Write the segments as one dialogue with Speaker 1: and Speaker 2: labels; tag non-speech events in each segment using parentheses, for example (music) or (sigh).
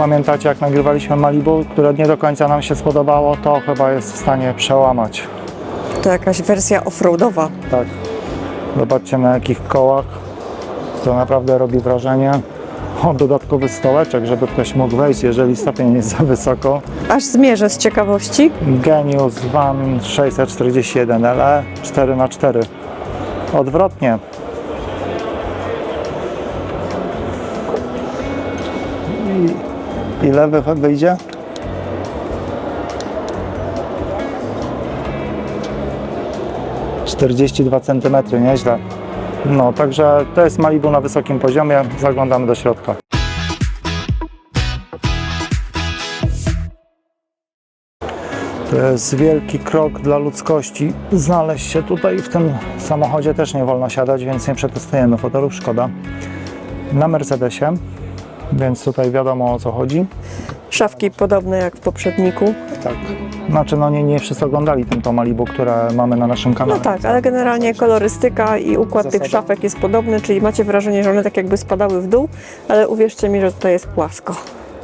Speaker 1: Pamiętacie jak nagrywaliśmy Malibu, które nie do końca nam się spodobało, to chyba jest w stanie przełamać.
Speaker 2: To jakaś wersja offroadowa.
Speaker 1: Tak. Zobaczcie na jakich kołach. To naprawdę robi wrażenie. O, dodatkowy stołeczek, żeby ktoś mógł wejść, jeżeli stopień jest za wysoko.
Speaker 2: Aż zmierzę z ciekawości.
Speaker 1: Genius Van 641 LE 4x4. Odwrotnie. Ile wy- wyjdzie? Czterdzieści dwa centymetry, nieźle. No, także to jest Malibu na wysokim poziomie. Zaglądamy do środka. To jest wielki krok dla ludzkości. Znaleźć się tutaj w tym samochodzie też nie wolno siadać, więc nie przetestujemy fotelów, szkoda. Na Mercedesie, więc tutaj wiadomo o co chodzi.
Speaker 2: Szafki podobne jak w poprzedniku.
Speaker 1: Tak. Znaczy, no nie, nie wszyscy oglądali ten to Malibu, które mamy na naszym
Speaker 2: No
Speaker 1: kanale.
Speaker 2: tak, ale generalnie kolorystyka i układ tych
Speaker 1: Zasada.
Speaker 2: szafek jest podobny, czyli macie wrażenie, że one tak jakby spadały w dół, ale uwierzcie mi, że tutaj jest płasko.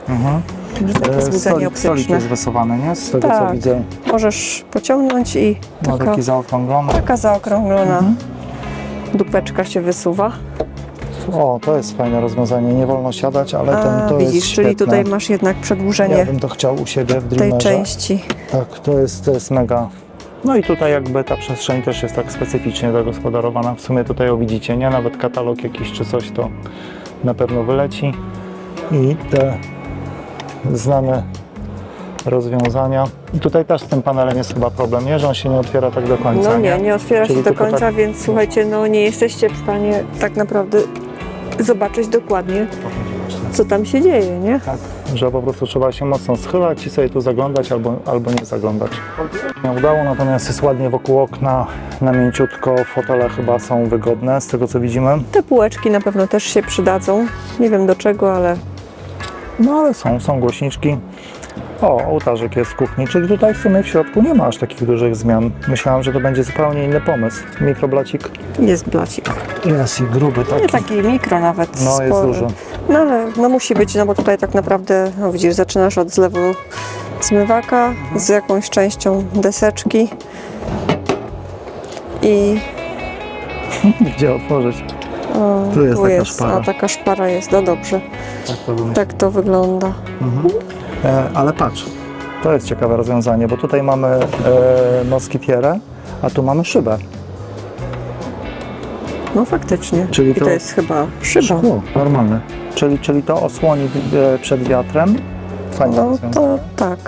Speaker 1: Mhm.
Speaker 2: Takie
Speaker 1: E,
Speaker 2: złudzenie
Speaker 1: stolik jest wysowany, nie? Z tego co
Speaker 2: Tak.
Speaker 1: widzę.
Speaker 2: Możesz pociągnąć i taka,
Speaker 1: taki zaokrąglony.
Speaker 2: taka zaokrąglona
Speaker 1: Mhm.
Speaker 2: dupeczka się wysuwa.
Speaker 1: O, to jest fajne rozwiązanie. Nie wolno siadać, ale ten,
Speaker 2: A,
Speaker 1: to jest
Speaker 2: widzisz, czyli
Speaker 1: świetne.
Speaker 2: tutaj masz jednak przedłużenie
Speaker 1: Ja bym to chciał u siebie w
Speaker 2: tej
Speaker 1: Dreamerze.
Speaker 2: części.
Speaker 1: Tak, to jest, to jest mega. No i tutaj jakby ta przestrzeń też jest tak specyficznie zagospodarowana. W sumie tutaj ją widzicie, nie? Nawet katalog jakiś czy coś to na pewno wyleci. I te znane rozwiązania. I tutaj też z tym panelem jest chyba problem, nie? Że on się nie otwiera tak do końca,
Speaker 2: No nie, nie otwiera
Speaker 1: Czyli
Speaker 2: się do
Speaker 1: tylko
Speaker 2: końca,
Speaker 1: tak-
Speaker 2: więc słuchajcie, no nie jesteście w stanie tak naprawdę zobaczyć dokładnie, co tam się dzieje, nie?
Speaker 1: Tak, że po prostu trzeba się mocno schylać i sobie tu zaglądać albo, albo nie zaglądać. Nie udało, natomiast jest ładnie wokół okna, na mięciutko, fotele chyba są wygodne z tego co widzimy.
Speaker 2: Te półeczki na pewno też się przydadzą. Nie wiem do czego, ale
Speaker 1: No ale są, są głośniczki. O, ołtarzyk jest w kuchni, czyli tutaj w sumie w środku nie ma aż takich dużych zmian. Myślałem, że to będzie zupełnie inny pomysł. Mikroblacik
Speaker 2: jest blacik.
Speaker 1: jest i gruby taki.
Speaker 2: Nie taki mikro nawet.
Speaker 1: No jest
Speaker 2: spory.
Speaker 1: duży.
Speaker 2: No ale no musi być, no bo tutaj tak naprawdę, no widzisz, zaczynasz od zlewu zmywaka z jakąś częścią deseczki i (laughs)
Speaker 1: Gdzie otworzyć?
Speaker 2: o,
Speaker 1: Tu jest taka
Speaker 2: jest,
Speaker 1: szpara.
Speaker 2: a taka szpara jest, no dobrze.
Speaker 1: Tak to.
Speaker 2: Tak to wygląda.
Speaker 1: E, ale patrz, to jest ciekawe rozwiązanie, bo tutaj mamy e, moskitierę, a tu mamy szybę.
Speaker 2: No faktycznie.
Speaker 1: Czyli
Speaker 2: I to
Speaker 1: to-
Speaker 2: jest chyba szyba.
Speaker 1: Szkło, normalne. Czyli, czyli to osłoni e, przed wiatrem. Fajne
Speaker 2: No to tak,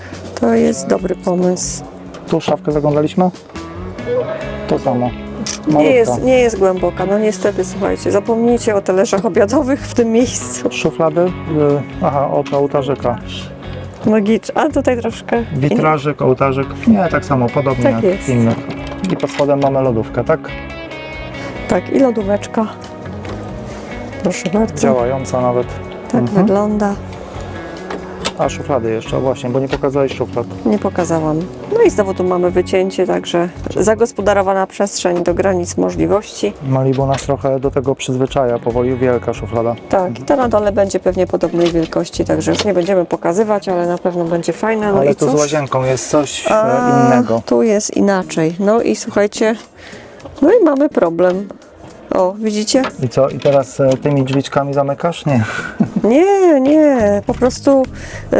Speaker 2: to jest dobry pomysł.
Speaker 1: Tu szafkę zaglądaliśmy? To samo.
Speaker 2: Nie jest, nie jest głęboka, no niestety, słuchajcie, zapomnijcie o talerzach obiadowych w tym miejscu.
Speaker 1: Szuflady? Y, aha, od ołtarzyka.
Speaker 2: No gicz, a tutaj troszkę...
Speaker 1: Witrażyk, ołtarzyk. Nie, tak samo, podobnie
Speaker 2: Tak
Speaker 1: jak
Speaker 2: jest.
Speaker 1: w innych. I pod spodem mamy lodówkę, tak?
Speaker 2: Tak, i lodóweczka. Proszę bardzo,
Speaker 1: Działająca nawet.
Speaker 2: tak
Speaker 1: Mhm.
Speaker 2: wygląda.
Speaker 1: A szuflady jeszcze, właśnie, bo nie pokazałeś szuflad.
Speaker 2: Nie pokazałam. No i znowu tu mamy wycięcie, także zagospodarowana przestrzeń do granic możliwości.
Speaker 1: Malibu nas trochę do tego przyzwyczaja, powoli wielka szuflada.
Speaker 2: Tak, i ta na dole będzie pewnie podobnej wielkości, także już nie będziemy pokazywać, ale na pewno będzie fajna. No
Speaker 1: Ale
Speaker 2: i
Speaker 1: tu z
Speaker 2: cóż?
Speaker 1: łazienką jest coś e,
Speaker 2: A,
Speaker 1: innego.
Speaker 2: Tu jest inaczej. No i słuchajcie, no i mamy problem. O, widzicie?
Speaker 1: I co, i teraz e, tymi drzwiczkami zamykasz? Nie. (laughs)
Speaker 2: Nie, nie, po prostu. Yy,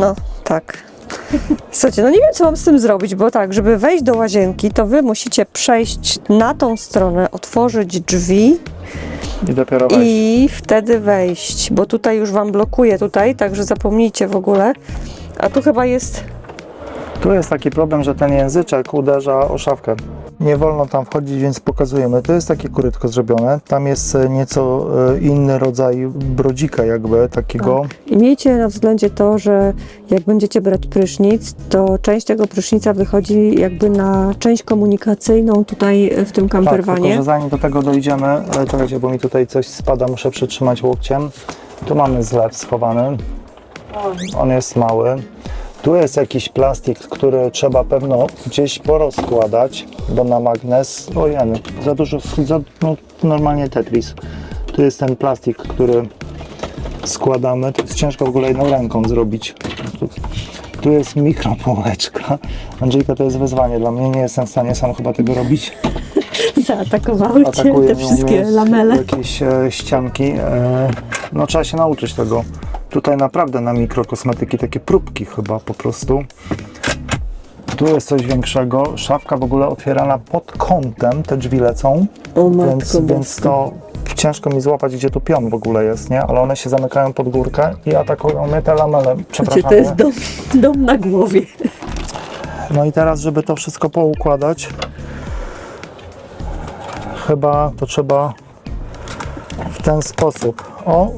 Speaker 2: no, tak. Słuchajcie, no nie wiem, co mam z tym zrobić, bo tak, żeby wejść do łazienki, to wy musicie przejść na tą stronę, otworzyć drzwi
Speaker 1: I dopiero wejść.
Speaker 2: i wtedy wejść, bo tutaj już wam blokuje tutaj, także zapomnijcie w ogóle. A tu chyba jest
Speaker 1: Tu jest taki problem, że ten języczek uderza o szafkę. Nie wolno tam wchodzić, więc pokazujemy. To jest takie korytko zrobione. Tam jest e, nieco e, inny rodzaj brodzika jakby takiego.
Speaker 2: I miejcie na względzie to, że jak będziecie brać prysznic, to część tego prysznica wychodzi jakby na część komunikacyjną tutaj w tym
Speaker 1: Tak, tylko
Speaker 2: kamperwanie.
Speaker 1: że zanim do tego dojdziemy, czekajcie, bo mi tutaj coś spada, muszę przytrzymać łokciem. Tu mamy zlew schowany. On jest mały. Tu jest jakiś plastik, który trzeba pewno gdzieś porozkładać, bo na magnes, o za dużo, za, no, normalnie Tetris. Tu jest ten plastik, który składamy. To jest ciężko w ogóle jedną ręką zrobić. Tu, tu jest mikropółeczka. (laughs) Andrzejka, to jest wyzwanie dla mnie. Nie jestem w stanie sam chyba tego robić. (laughs)
Speaker 2: Zaatakowały cię
Speaker 1: Atakuje
Speaker 2: te
Speaker 1: mnie
Speaker 2: wszystkie lamele.
Speaker 1: Jakieś e, ścianki. E, no trzeba się nauczyć tego. Tutaj naprawdę na mikrokosmetyki takie próbki chyba po prostu. Tu jest coś większego. Szafka w ogóle otwierana pod kątem, te drzwi lecą.
Speaker 2: O
Speaker 1: Więc, więc to ciężko mi złapać, gdzie tu pion w ogóle jest, nie? Ale one się zamykają pod górkę i atakują mnie te lamele. Przepraszam.
Speaker 2: to jest dom, dom na głowie.
Speaker 1: No i teraz, żeby to wszystko poukładać, chyba to trzeba w ten sposób. O,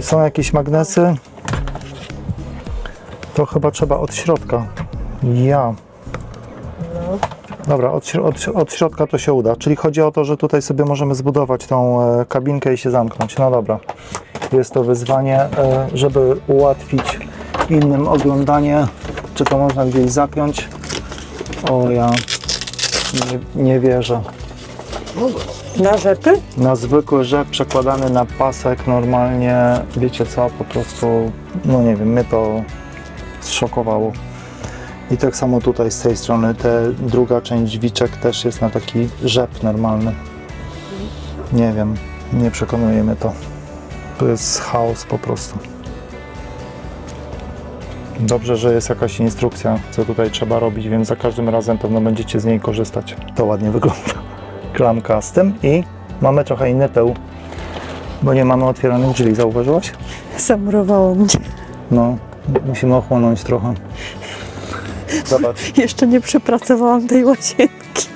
Speaker 1: są jakieś magnesy. To chyba trzeba od środka. Ja. Dobra, od, od, od środka to się uda. Czyli chodzi o to, że tutaj sobie możemy zbudować tą e, kabinkę i się zamknąć. No dobra. Jest to wyzwanie, e, żeby ułatwić innym oglądanie. Czy to można gdzieś zapiąć? O, ja nie, nie wierzę.
Speaker 2: Na rzepy?
Speaker 1: Na zwykły rzep przekładany na pasek normalnie, wiecie co, po prostu, no nie wiem, mnie to zszokowało. I tak samo tutaj z tej strony, te druga część drzwiczek też jest na taki rzep normalny. Nie wiem, nie przekonuje mnie to. To jest chaos po prostu. Dobrze, że jest jakaś instrukcja, co tutaj trzeba robić, więc za każdym razem pewno będziecie z niej korzystać. To ładnie wygląda. Klamka z tym i mamy trochę inny tył, bo nie mamy otwieranych drzwi, zauważyłaś?
Speaker 2: Zamurowało mnie.
Speaker 1: No, musimy ochłonąć trochę. Zobacz, (laughs)
Speaker 2: Jeszcze nie przepracowałam tej łazienki.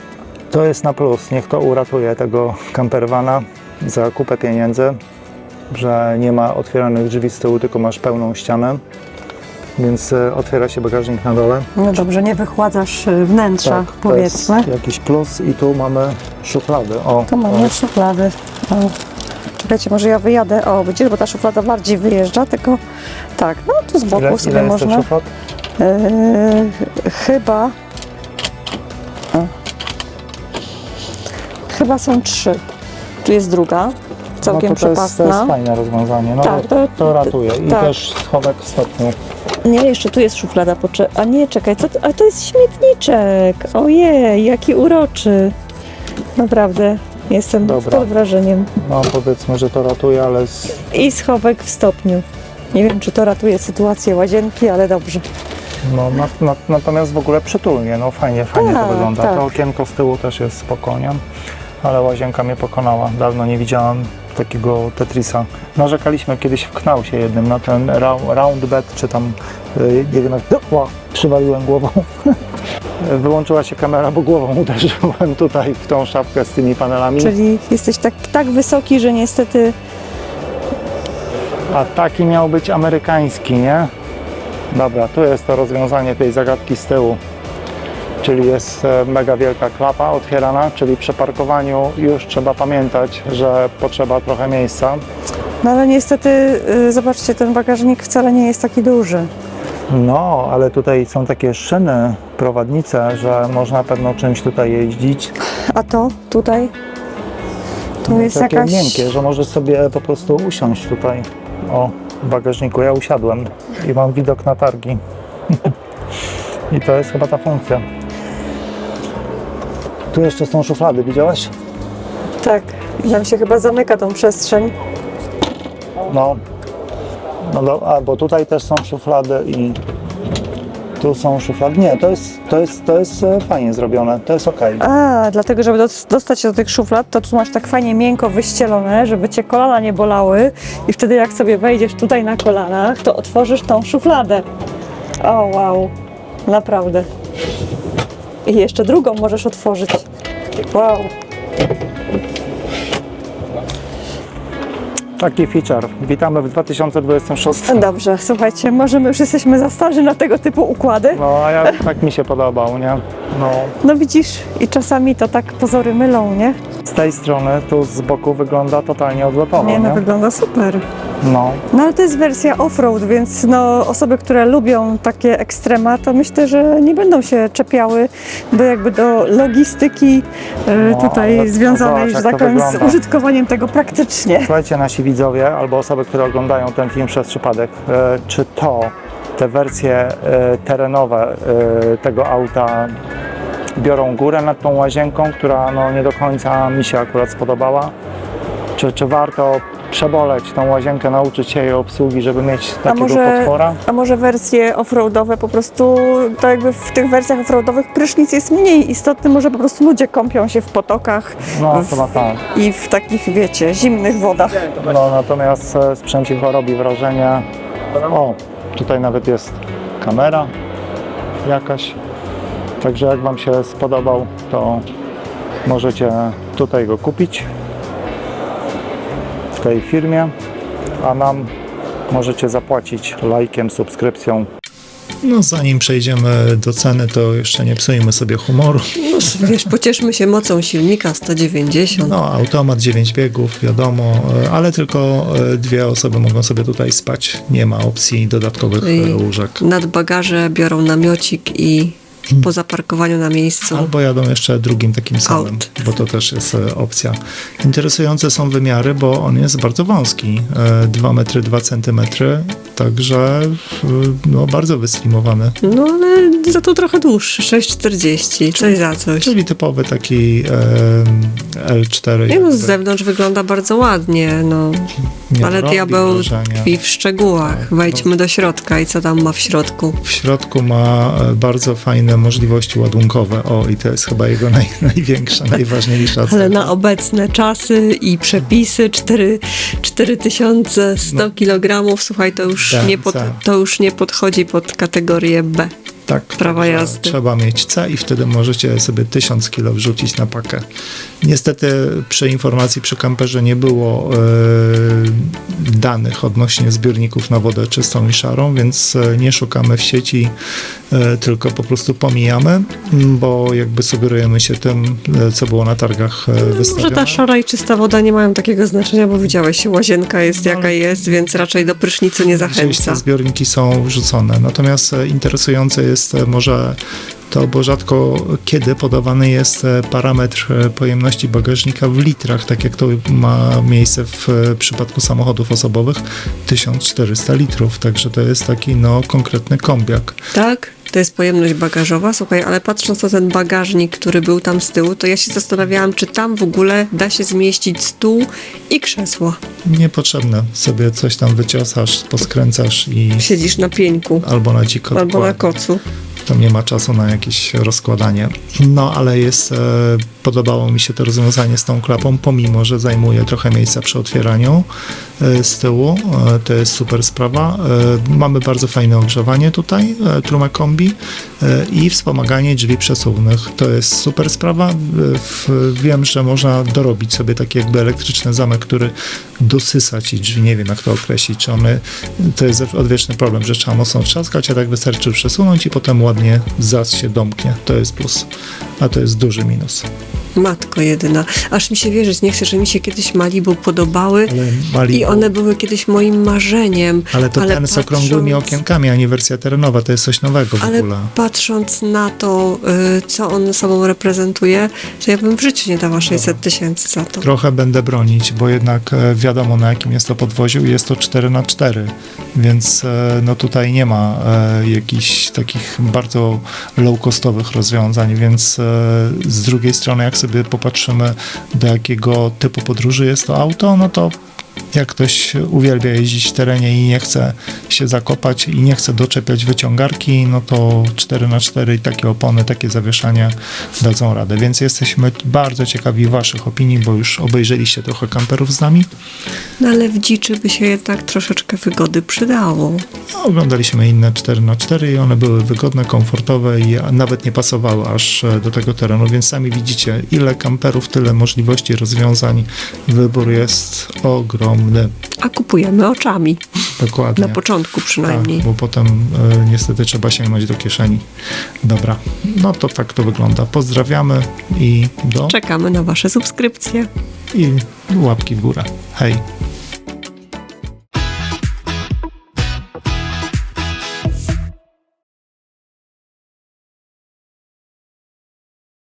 Speaker 1: to jest na plus, niech to uratuje tego campervana za kupę pieniędzy, że nie ma otwieranych drzwi z tyłu, tylko masz pełną ścianę, więc e, otwiera się bagażnik na dole.
Speaker 2: No dobrze, nie wychładzasz y, wnętrza,
Speaker 1: Tak, to
Speaker 2: powiedzmy.
Speaker 1: jest jakiś plus i tu mamy szuflady. O,
Speaker 2: Tu mamy szuflady. O. Czekajcie, może ja wyjadę. O, widzisz, bo ta szuflada bardziej wyjeżdża, tylko tak, no tu z boku
Speaker 1: ile,
Speaker 2: sobie
Speaker 1: ile jest
Speaker 2: można.
Speaker 1: szuflad?
Speaker 2: Yy, chyba. O. Chyba są trzy. Tu jest druga, całkiem
Speaker 1: no to, to, jest, to jest fajne rozwiązanie, no
Speaker 2: Tak, to-
Speaker 1: to ratuje. I
Speaker 2: tak.
Speaker 1: też schowek w stopniu.
Speaker 2: Nie, jeszcze tu jest szuflada. Pocze- A nie, czekaj, co to? A to jest śmietniczek. Ojej, jaki uroczy. Naprawdę, jestem
Speaker 1: Dobra.
Speaker 2: pod wrażeniem.
Speaker 1: No powiedzmy, że to ratuje, ale z,
Speaker 2: I schowek w stopniu. Nie wiem, czy to ratuje sytuację łazienki, ale dobrze.
Speaker 1: no, na, na, natomiast w ogóle przytulnie, no fajnie, fajnie
Speaker 2: Tak,
Speaker 1: to wygląda.
Speaker 2: tak.
Speaker 1: To okienko z tyłu też jest spokojnie, ale łazienka mnie pokonała. Dawno nie widziałam takiego Tetrisa. Narzekaliśmy kiedyś w Knausie jednym na ten round bed, czy tam, y, wiem jak, Ła, przywaliłem głową. (laughs) Wyłączyła się kamera, bo głową uderzyłem tutaj w tą szafkę z tymi panelami.
Speaker 2: Czyli jesteś tak, tak wysoki, że niestety
Speaker 1: A taki miał być amerykański, nie? Dobra, tu jest to rozwiązanie tej zagadki z tyłu. Czyli jest e, mega wielka klapa otwierana, czyli przy parkowaniu już trzeba pamiętać, że potrzeba trochę miejsca.
Speaker 2: No ale niestety, y, zobaczcie, ten bagażnik wcale nie jest taki duży.
Speaker 1: No, ale tutaj są takie szyny, prowadnice, że można pewno czymś tutaj jeździć.
Speaker 2: A to tutaj? To jest
Speaker 1: No, takie
Speaker 2: jakaś...
Speaker 1: miękkie, że możesz sobie po prostu usiąść tutaj. O, w bagażniku. Ja usiadłem i mam widok na targi. (laughs) I to jest chyba ta funkcja. Tu jeszcze są szuflady, widziałaś?
Speaker 2: Tak, nam się chyba zamyka tą przestrzeń.
Speaker 1: No. No do, a, bo tutaj też są szuflady i tu są szuflady. Nie, to jest, to jest, to jest e, fajnie zrobione, to jest ok.
Speaker 2: A, dlatego, żeby dos- dostać się do tych szuflad, to tu masz tak fajnie miękko wyścielone, żeby cię kolana nie bolały i wtedy jak sobie wejdziesz tutaj na kolanach, to otworzysz tą szufladę. O, wow, naprawdę. I jeszcze drugą możesz otworzyć. Wow.
Speaker 1: Taki feature. Witamy w 2026.
Speaker 2: Dobrze, słuchajcie, może my już jesteśmy za starzy na tego typu układy.
Speaker 1: No, a ja tak mi się podobał, nie? No.
Speaker 2: No widzisz, i czasami to tak pozory mylą, nie?
Speaker 1: Z tej strony, tu z boku wygląda totalnie odlotowo,
Speaker 2: Nie, no
Speaker 1: nie?
Speaker 2: wygląda super.
Speaker 1: No,
Speaker 2: No ale to jest wersja off-road, więc no, osoby, które lubią takie ekstrema, to myślę, że nie będą się czepiały do jakby do logistyki e,
Speaker 1: No,
Speaker 2: tutaj związanej, że tak powiem, z użytkowaniem tego praktycznie.
Speaker 1: Słuchajcie, nasi widzowie albo osoby, które oglądają ten film przez przypadek, e, czy to, te wersje e, terenowe tego auta biorą górę nad tą łazienką, która no, nie do końca mi się akurat spodobała? Czy, czy warto przeboleć tą łazienkę, nauczyć się jej obsługi, żeby mieć takiego
Speaker 2: może-
Speaker 1: potwora?
Speaker 2: A może wersje offroadowe po prostu, to jakby w tych wersjach offroadowych prysznic jest mniej istotny, może po prostu ludzie kąpią się w potokach
Speaker 1: No,
Speaker 2: w-
Speaker 1: chyba tak.
Speaker 2: i w takich, wiecie, zimnych wodach.
Speaker 1: No, natomiast e, sprzęcik robi wrażenie. O, tutaj nawet jest kamera jakaś. Także jak Wam się spodobał, to możecie tutaj go kupić tej firmie, a nam możecie zapłacić lajkiem, subskrypcją. No zanim przejdziemy do ceny, to jeszcze nie psujmy sobie humoru.
Speaker 3: No, wiesz, pocieszmy się mocą silnika 190.
Speaker 1: No, automat 9 biegów, wiadomo, e, ale tylko e, dwie osoby mogą sobie tutaj spać. Nie ma opcji dodatkowych
Speaker 3: I-
Speaker 1: e, łóżek.
Speaker 3: Nad bagaże biorą namiocik i po zaparkowaniu na miejscu.
Speaker 1: Albo jadą jeszcze drugim takim samym,
Speaker 3: Aut.
Speaker 1: bo to też jest e, opcja. Interesujące są wymiary, bo on jest bardzo wąski. e, 2 metry 2 centymetry, także e, no, bardzo wyslimowany.
Speaker 3: No ale za to trochę dłuższy, 6,40, coś za coś.
Speaker 1: Czyli typowy taki e, L4.
Speaker 3: Nie no, z zewnątrz wygląda bardzo ładnie, no.
Speaker 1: Nie
Speaker 3: Ale diabeł
Speaker 1: wrażenia.
Speaker 3: tkwi w szczegółach. Wejdźmy do środka i co tam ma w środku?
Speaker 1: W środku ma e, bardzo fajne możliwości ładunkowe. O, i to jest chyba jego naj, (laughs) największa, najważniejsza
Speaker 3: Ale
Speaker 1: cecha.
Speaker 3: na obecne czasy i przepisy 4, 4100 kg, słuchaj, to już,
Speaker 1: Tak,
Speaker 3: nie pod,
Speaker 1: tak.
Speaker 3: to już nie podchodzi pod kategorię B.
Speaker 1: tak,
Speaker 3: prawa jazdy.
Speaker 1: Trzeba mieć C i wtedy możecie sobie 1000 kg wrzucić na pakę. Niestety przy informacji przy kamperze nie było e, danych odnośnie zbiorników na wodę czystą i szarą, więc e, nie szukamy w sieci, e, tylko po prostu pomijamy, bo jakby sugerujemy się tym, co było na targach
Speaker 3: Może
Speaker 1: wystawione.
Speaker 3: ta szara i czysta woda nie mają takiego znaczenia, bo widziałeś, łazienka jest
Speaker 1: No,
Speaker 3: jaka jest, więc raczej do prysznicu nie zachęca.
Speaker 1: te zbiorniki są wrzucone. Natomiast interesujące jest e, może to, bo rzadko kiedy podawany jest e, parametr e, pojemności bagażnika w litrach, tak jak to ma miejsce w przypadku samochodów osobowych, 1400 litrów. Także to jest taki no, konkretny kombiak.
Speaker 3: Tak? To jest pojemność bagażowa, słuchaj, ale patrząc na ten bagażnik, który był tam z tyłu, to ja się zastanawiałam, czy tam w ogóle da się zmieścić stół i krzesło.
Speaker 1: Niepotrzebne. Sobie coś tam wyciosasz, poskręcasz i
Speaker 3: Siedzisz na pieńku
Speaker 1: albo na dziko
Speaker 3: albo na kocu.
Speaker 1: Tam nie ma czasu na jakieś rozkładanie. No, ale jest, e, podobało mi się to rozwiązanie z tą klapą, pomimo, że zajmuje trochę miejsca przy otwieraniu z tyłu. E, to jest super sprawa. E, mamy bardzo fajne ogrzewanie tutaj, e, trumę kombi e, i wspomaganie drzwi przesuwnych. To jest super sprawa. E, wiem, że można dorobić sobie taki jakby elektryczny zamek, który dosysa ci drzwi. Nie wiem, jak to określić. Czy one, to jest odwieczny problem, że trzeba mocno trzaskać, a tak wystarczy przesunąć i potem ładnie zas się domknie. To jest plus, a to jest duży minus.
Speaker 3: Matko jedyna. Aż mi się wierzyć nie chce, że mi się kiedyś Malibu podobały
Speaker 1: Ale Malibu,
Speaker 3: i one były kiedyś moim marzeniem.
Speaker 1: ale to ten z okrągłymi
Speaker 3: patrząc-
Speaker 1: okienkami, a nie wersja terenowa, to jest coś nowego w
Speaker 3: Ale
Speaker 1: ogóle.
Speaker 3: patrząc na to, y, co on sobą reprezentuje, to ja bym w życiu nie dała 600 tysięcy za to.
Speaker 1: Trochę będę bronić, bo jednak e, wiadomo na jakim jest to podwoziu i jest to 4 na 4 więc e, no tutaj nie ma e, jakichś takich bardzo low-costowych rozwiązań, więc z drugiej strony jak sobie popatrzymy do jakiego typu podróży jest to auto, no to jak ktoś uwielbia jeździć w terenie i nie chce się zakopać i nie chce doczepiać wyciągarki, no to 4x4 i takie opony, takie zawieszania dadzą radę. Więc jesteśmy bardzo ciekawi Waszych opinii, bo już obejrzeliście trochę kamperów z nami.
Speaker 3: No ale w dziczy by się jednak troszeczkę wygody przydało.
Speaker 1: No, oglądaliśmy inne 4x4 i one były wygodne, komfortowe i nawet nie pasowały aż e, do tego terenu, więc sami widzicie, ile kamperów, tyle możliwości, rozwiązań. Wybór jest ogromny.
Speaker 3: A kupujemy oczami.
Speaker 1: Dokładnie.
Speaker 3: Na początku przynajmniej.
Speaker 1: Tak, bo potem e, niestety trzeba sięgnąć do kieszeni. Dobra, no to tak to wygląda. Pozdrawiamy i do
Speaker 3: Czekamy na Wasze subskrypcje.
Speaker 1: i łapki w górę. Hej.